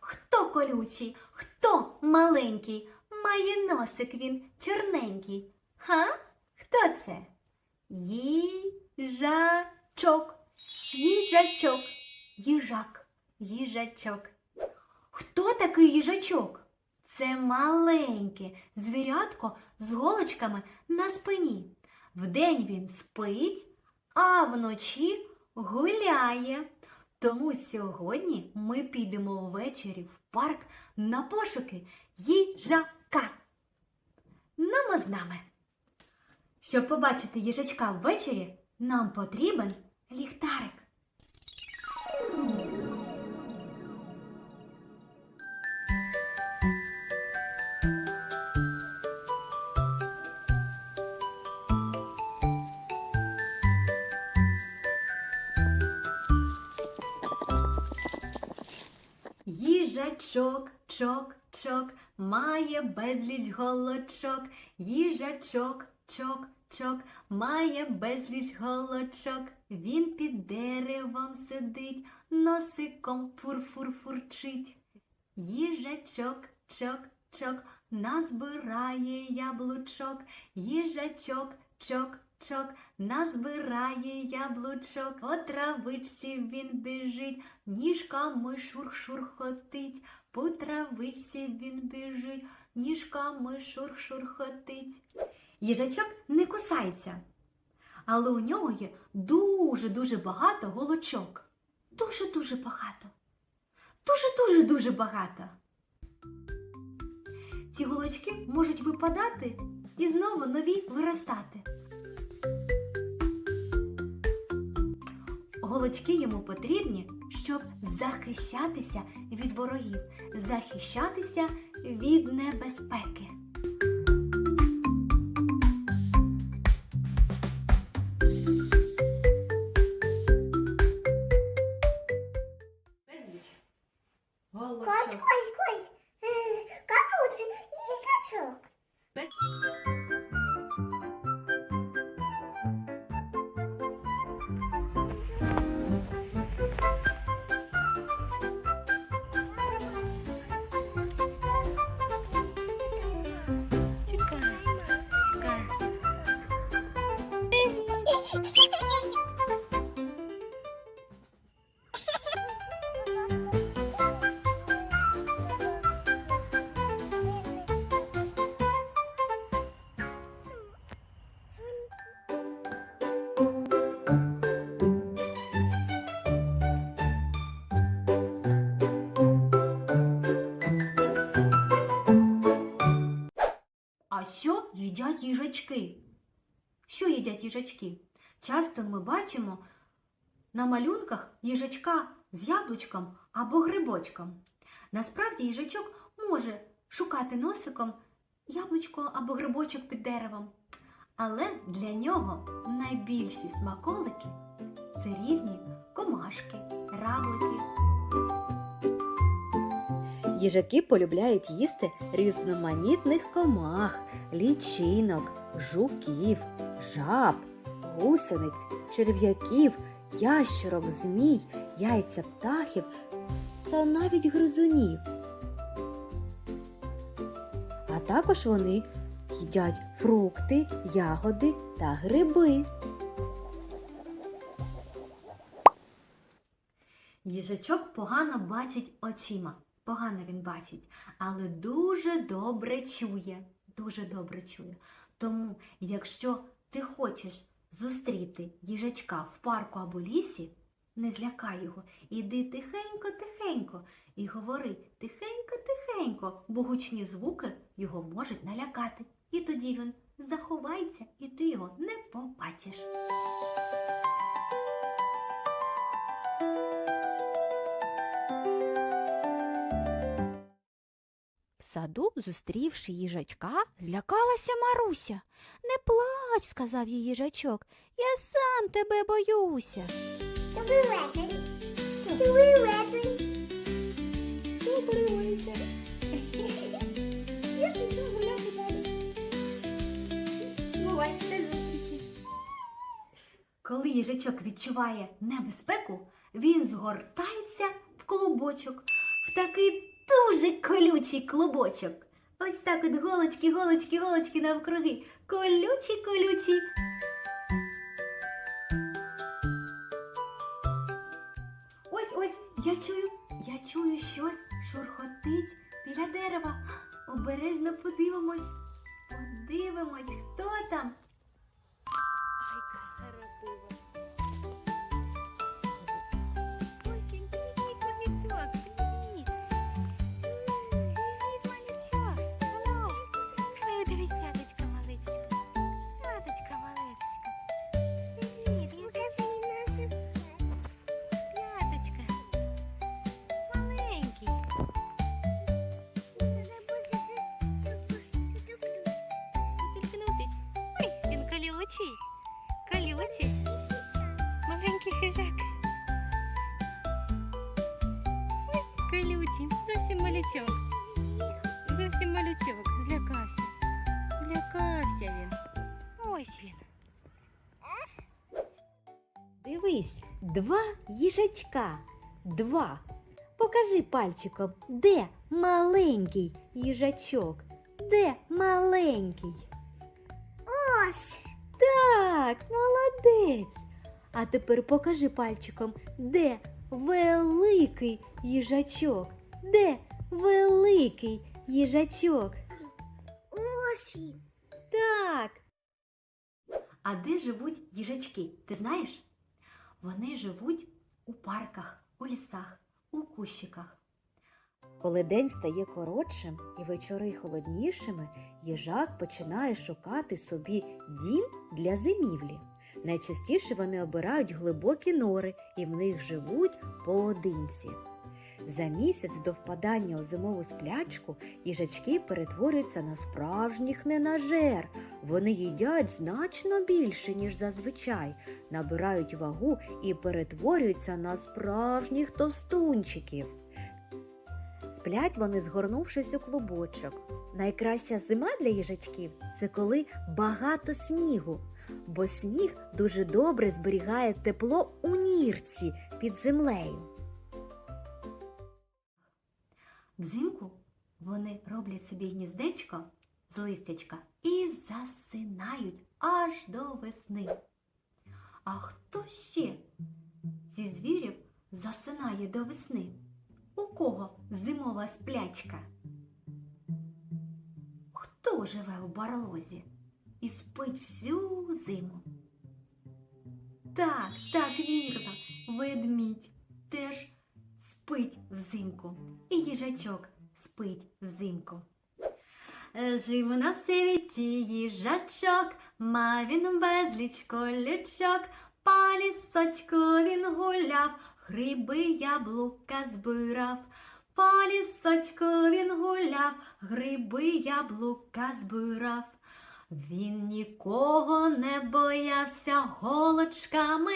Хто колючий, хто маленький, має носик він чорненький. Га? Хто це? Їжачок. Їжачок. Їжак. Їжачок. Хто такий їжачок? Це маленьке звірятко з голочками на спині. Вдень він спить, а вночі гуляє. Тому сьогодні ми підемо ввечері в парк на пошуки їжака. Нумо з нами. Щоб побачити їжачка ввечері, нам потрібен ліхтарик. Їжачок, чок, чок, має безліч голочок. Їжачок, чок, чок, має безліч голочок. Він під деревом сидить, носиком фур-фур-фурчить. Їжачок, чок, чок, назбирає яблучок. Їжачок, чок, чок, назбирає яблучок. По травичці він біжить, ніжками шур-шурхотить. По травичці він біжить, ніжками шур-шурхотить. Їжачок не кусається, але у нього є дуже-дуже багато голочок. Дуже-дуже багато. Дуже-дуже-дуже багато. Ці голочки можуть випадати і знову нові виростати. Голочки йому потрібні, щоб захищатися від ворогів, захищатися від небезпеки. olur koy, çok. Koy koy koy. Kavuç, yiyeceğiz çok. Ben... їжачки? Що їдять їжачки? Часто ми бачимо на малюнках їжачка з яблучком або грибочком. Насправді їжачок може шукати носиком яблучко або грибочок під деревом. Але для нього найбільші смаколики це різні комашки, равлики. Їжаки полюбляють їсти різноманітних комах, лічинок, жуків, жаб, гусениць, черв'яків, ящерок, змій, яйця птахів та навіть гризунів. А також вони їдять фрукти, ягоди та гриби. Їжачок погано бачить очима. Погано він бачить, але дуже добре чує. Дуже добре чує. Тому, якщо ти хочеш зустріти їжачка в парку або лісі, не злякай його. Іди тихенько-тихенько і говори тихенько-тихенько, бо гучні звуки його можуть налякати. І тоді він заховається, і ти його не побачиш. Саду, зустрівши їжачка, злякалася Маруся. Не плач, сказав їй їжачок, я сам тебе боюся. Добрий вечір. Добрий вечір. Добрий вечір. Я пішов гуляти далі. Бувайте зустрічі. Коли їжачок відчуває небезпеку, він згортається в клубочок, в такий дуже колючий клубочок. Ось так от голочки, голочки, голочки навкруги. Колючі, колючі. Ось ось, я чую, я чую щось шурхотить біля дерева. Обережно подивимось. Подивимось, хто там. Малючок. Зовсім малючок. Злякався. Злякався він. Ось він. Дивись, два їжачка. Два. Покажи пальчиком, де маленький їжачок? Де маленький? Ось. Так, молодець. А тепер покажи пальчиком, де великий їжачок? Де великий їжачок? Ось він. Так. А де живуть їжачки? Ти знаєш? Вони живуть у парках, у лісах, у кущиках. Коли день стає коротшим і вечори холоднішими, їжак починає шукати собі дім для зимівлі. Найчастіше вони обирають глибокі нори і в них живуть поодинці. За місяць до впадання у зимову сплячку їжачки перетворюються на справжніх ненажер. Вони їдять значно більше, ніж зазвичай, набирають вагу і перетворюються на справжніх товстунчиків. Сплять вони, згорнувшись у клубочок. Найкраща зима для їжачків це коли багато снігу, бо сніг дуже добре зберігає тепло у нірці під землею. Взимку вони роблять собі гніздечко з листячка і засинають аж до весни. А хто ще зі звірів засинає до весни? У кого зимова сплячка? Хто живе у барлозі і спить всю зиму? Так, так, вірно, ведмідь теж спить взимку. І їжачок спить взимку. Е, Жив на світі їжачок, мав він безліч колючок, по лісочку він гуляв, гриби яблука збирав. По лісочку він гуляв, гриби яблука збирав. Він нікого не боявся, голочками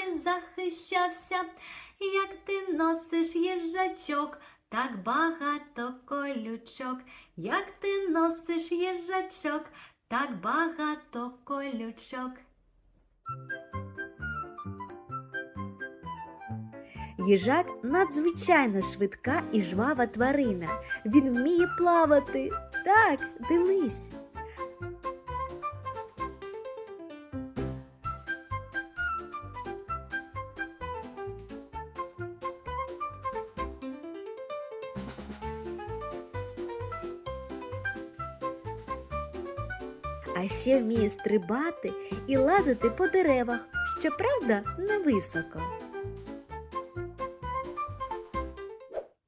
носиш їжачок, так багато колючок. Як ти носиш їжачок, так багато колючок. Їжак надзвичайно швидка і жвава тварина. Він вміє плавати. Так, дивись. Ще вміє стрибати і лазити по деревах, щоправда, не високо.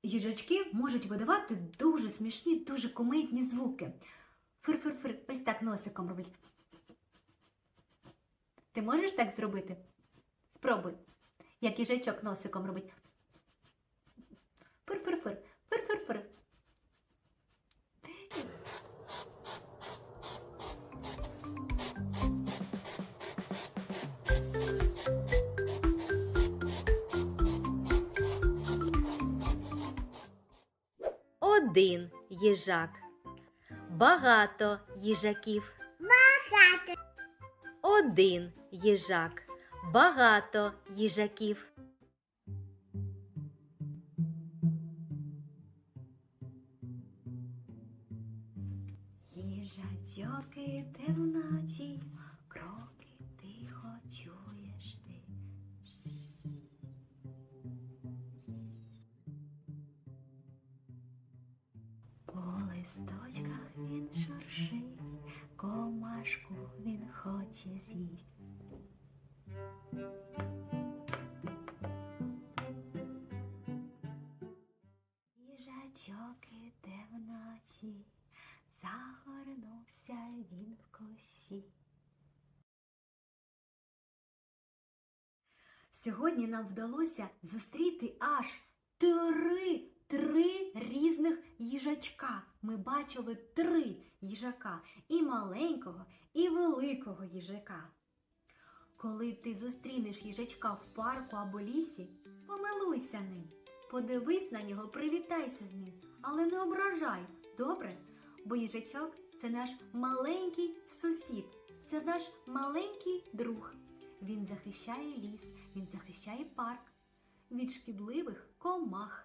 Їжачки можуть видавати дуже смішні, дуже комедні звуки. Фир-фир-фир, ось так носиком роблять. Ти можеш так зробити? Спробуй, як їжачок носиком робить. Фир-фир-фир. Один їжак. Багато їжаків. Багато. Один їжак. Багато їжаків. Їжачок іде вночі, кроки листочках він шуршить, комашку він хоче з'їсть. Їжачок іде вночі, загорнувся він в кущі. Сьогодні нам вдалося зустріти аж три, три різних їжачка. Ми бачили три їжака і маленького, і великого їжака. Коли ти зустрінеш їжачка в парку або лісі, помилуйся ним. Подивись на нього, привітайся з ним, але не ображай, добре? Бо їжачок це наш маленький сусід, це наш маленький друг. Він захищає ліс, він захищає парк від шкідливих комах.